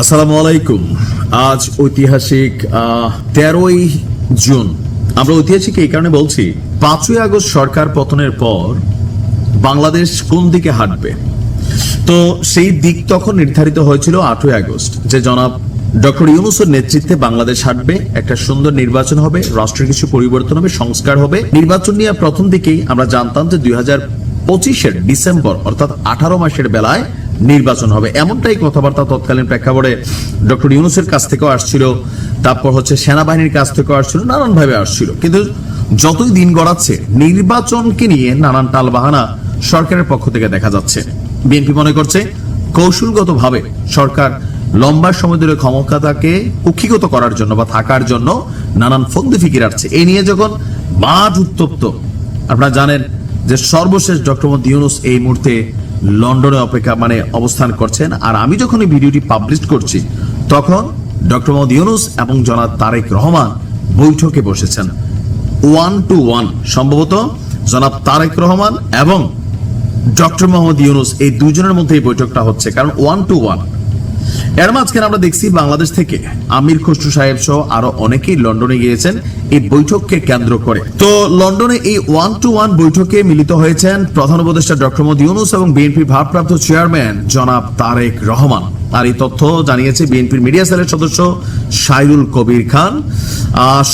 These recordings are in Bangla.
আসসালামু আলাইকুম। আজ ঐতিহাসিক তেরোই জুন। আমরা ঐতিহাসিক এই কারণে বলছি, পাঁচই আগস্ট সরকার পতনের পর বাংলাদেশ কোন দিকে হাঁটবে? তো সেই দিক তখন নির্ধারিত হয়েছিল আটই আগস্ট, যে জনাব ডক্টর ইউনুসের নেতৃত্বে বাংলাদেশ হাঁটবে, একটা সুন্দর নির্বাচন হবে, রাষ্ট্রের কিছু পরিবর্তন হবে, সংস্কার হবে। নির্বাচন নিয়ে প্রথম দিকেই আমরা জানতাম যে দুই হাজার পঁচিশের ডিসেম্বর, অর্থাৎ আঠারো মাসের বেলায় নির্বাচন হবে। এমনটাই কথাবার্তা তৎকালীন প্রেক্ষাপটে ডক্টর ইউনুসের কাছ থেকেও আসছিল, তারপর হচ্ছে সেনাবাহিনীর কাছ থেকেও আসছিল নানান ভাবে আসছিল। কিন্তু যতই দিন গড়াচ্ছে, নির্বাচনকে নিয়ে নানান টালবাহানা সরকারের পক্ষ থেকে দেখা যাচ্ছে। বিএনপি মনে করছে, কৌশলগতভাবে সরকার লম্বা সময় ধরে ক্ষমতাকে কুক্ষিগত করার জন্য বা থাকার জন্য নানান ফন্দি ফিকির আসছে এই নিয়ে যখন মাঠ উত্তপ্ত, আপনারা জানেন যে সর্বশেষ ডক্টর মোহাম্মদ ইউনুস এই মুহূর্তে লন্ডনে অপেক্ষা মানে অবস্থান করছেন। আর আমি যখন এই ভিডিওটি পাবলিশ করছি, তখন ডক্টর মোহাম্মদ ইউনুস এবং জনাব তারেক রহমান বৈঠকে বসেছেন। ওয়ান টু ওয়ান সম্ভবত জনাব তারেক রহমান এবং ডক্টর মোহাম্মদ ইউনুস এই দুজনের মধ্যে এই বৈঠকটা হচ্ছে। কারণ ওয়ান টু ওয়ান এর মাঝখানে আমরা দেখছি বাংলাদেশ থেকে আমির খসরু সাহেব সহ আরও অনেকেই লন্ডনে গিয়েছেন এই বৈঠককে কেন্দ্র করে। তো লন্ডনে এই ওয়ান টু ওয়ান বৈঠকে মিলিত হয়েছেন প্রধান উপদেষ্টা ডক্টর মোহাম্মদ ইউনুস এবং বিএনপির ভারপ্রাপ্ত চেয়ারম্যান জনাব তারেক রহমান। আর এই তথ্য জানিয়েছে বিএনপির মিডিয়া সেলের সদস্য সাইরুল কবির খান।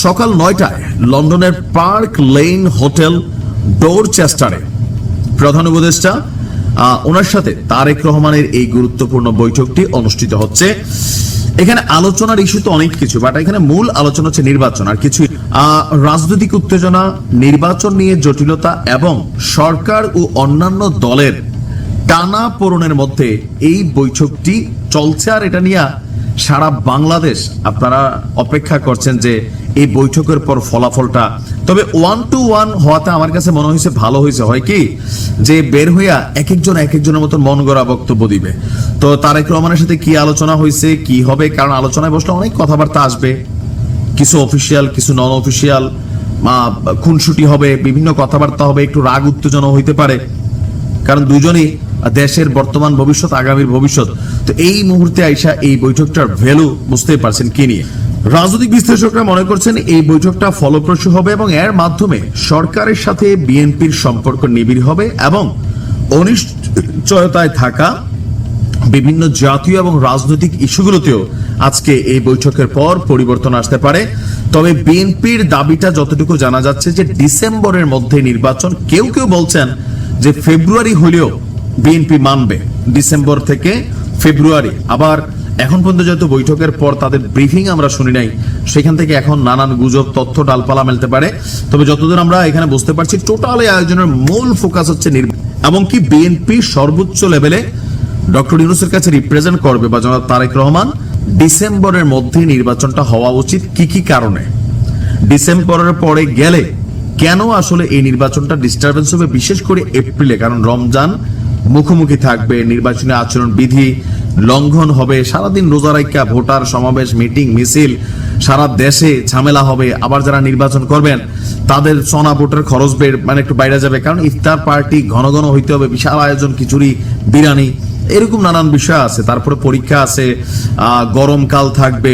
সকাল নয়টায় লন্ডনের পার্ক লেন হোটেল ডোরচেস্টারে প্রধান উপদেষ্টা ওনার সাথে তারেক রহমানের এই গুরুত্বপূর্ণ বৈঠকটি অনুষ্ঠিত হচ্ছে। এখানে আলোচনার ইস্যু তো অনেক কিছু বাট এখানে মূল আলোচনা হচ্ছে নির্বাচন আর কিছু রাজনৈতিক উত্তেজনা, নির্বাচন নিয়ে জটিলতা এবং সরকার ও অন্যান্য দলের টানা পূরণের মধ্যে এই বৈঠকটি চলছে আর এটা নিয়ে সারা বাংলাদেশ আপনারা অপেক্ষা করছেন যে এই বৈঠকের পর ফলাফলটা। তবে ওয়ান টু ওয়ান হওয়াতে আমার কাছে মনে হয়েছে ভালো হয়েছে। হয় কি? যে বের হইয়া এক একজন এক একজনের মতন মন গড়া বক্তব্য দিবে। তো তারেক রহমানের সাথে কি আলোচনা হয়েছে, কি হবে? কারণ আলোচনায় বসলে অনেক কথাবার্তা আসবে। কিছু অফিসিয়াল কিছু নন অফিসিয়াল খুনসুটি হবে, বিভিন্ন কথাবার্তা হবে, একটু রাগ উত্তেজনা হইতে পারে। কারণ দুজনই দেশের বর্তমান ভবিষ্যৎ, আগামীর ভবিষ্যৎ। তো এই মুহূর্তে আইসা এই বৈঠকটার ভ্যালু বুঝতেই পারছেন কি নিয়ে। রাজনৈতিক বিশ্লেষকরা মনে করছেন এই বৈঠকটা ফলপ্রসূ হবে এবং এর মাধ্যমে সরকারের সাথে বিএনপির সম্পর্ক নিবিড় হবে এবং অনিশ্চয়তায় থাকা বিভিন্ন জাতীয় এবং রাজনৈতিক ইস্যুগুলোতেও আজকে এই বৈঠকের পর পরিবর্তন আসতে পারে। তবে বিএনপির দাবিটা যতটুকু জানা যাচ্ছে যে ডিসেম্বরের মধ্যে নির্বাচন কেউ কেউ বলছেন যে ফেব্রুয়ারি হলেও বিএনপি মানবে। ডিসেম্বর থেকে ফেব্রুয়ারি, আবার এখন পর্যন্ত যেহেতু বৈঠকের পর তাদের ব্রিফিং আমরা শুনি নাই, সেখান থেকে এখন নানান গুজব, তথ্য, ডালপালা মেলতে পারে। তবে যতদূর আমরা এখানে বুঝতে পারছি, টোটাল এই আয়োজনের মূল ফোকাস হচ্ছে এমনকি বিএনপি সর্বোচ্চ লেভেলে ডক্টর ইউনুসের কাছে রিপ্রেজেন্ট করবে বা জনাব তারেক রহমান, ডিসেম্বরের মধ্যে নির্বাচনটা হওয়া উচিত কি কি কারণে? ডিসেম্বরের পরে গেলে কেন আসলে এই নির্বাচনটা ডিস্টারবেন্স হবে, বিশেষ করে এপ্রিলে? কারণ রমজান মুখোমুখি থাকবে, নির্বাচনী আচরণ বিধি লঙ্ঘন হবে, সারাদিন রোজা রাইকা ভোটার সমাবেশ, মিটিং, মিছিল, সারা দেশে ঝামেলা হবে, আবার যারা নির্বাচন করবেন, তাদের সোনা ভোটের খরচ বের মানে একটু বাইরে যাবে, কারণ ইফতার পার্টি ঘন ঘন হইতে হবে, বিশাল আয়োজন, খিচুড়ি, বিরিয়ানি, এরকম নানান বিষয় আছে, তারপরে পরীক্ষা আছে গরমকাল থাকবে,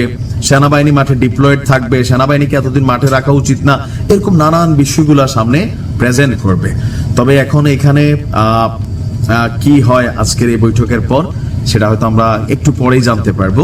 সেনাবাহিনী মাঠে ডিপ্লয়েড থাকবে, সেনাবাহিনীকে এতদিন মাঠে রাখা উচিত না, এরকম নানান বিষয়গুলো সামনে প্রেজেন্ট করবে। তবে এখন এখানে কি হয় আজকের এই বৈঠকের পর সেটা হয়তো আমরা একটু পরেই জানতে পারব।